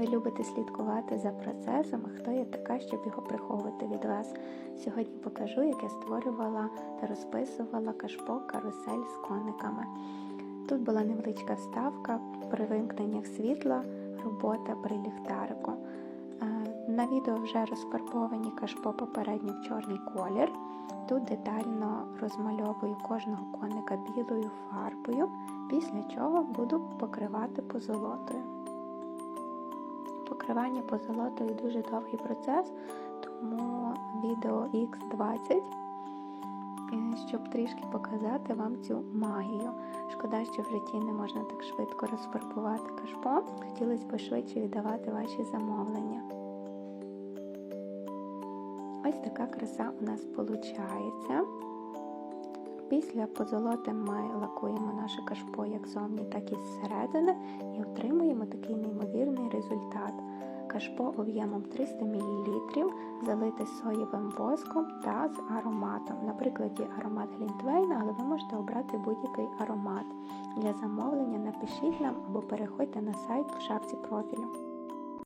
ви любите слідкувати за процесом, хто я така, щоб його приховувати від вас. Сьогодні покажу, як я створювала та розписувала кашпо карусель з кониками. Тут була невеличка вставка при вимкненнях світла, робота при ліхтарику. Е, На відео вже розфарбовані кашпо попередньо в чорний колір. Тут детально розмальовую кожного коника білою фарбою, після чого буду покривати позолотою. Покривання позолотою дуже довгий процес, тому відео X20, е, щоб трішки показати вам цю магію. Шкода, що в житті не можна так швидко розфарбувати кашпо. Хотілося б швидше віддавати ваші замовлення. Ось така краса у нас виходить. Після позолоти ми лакуємо наше кашпо як зовні, так і зсередини і отримуємо такий. Кашпо об'ємом 300 мл залити соєвим воском та з ароматом. Наприклад, аромат Глінтвейна, але ви можете обрати будь-який аромат. Для замовлення напишіть нам або переходьте на сайт в шапці профілю.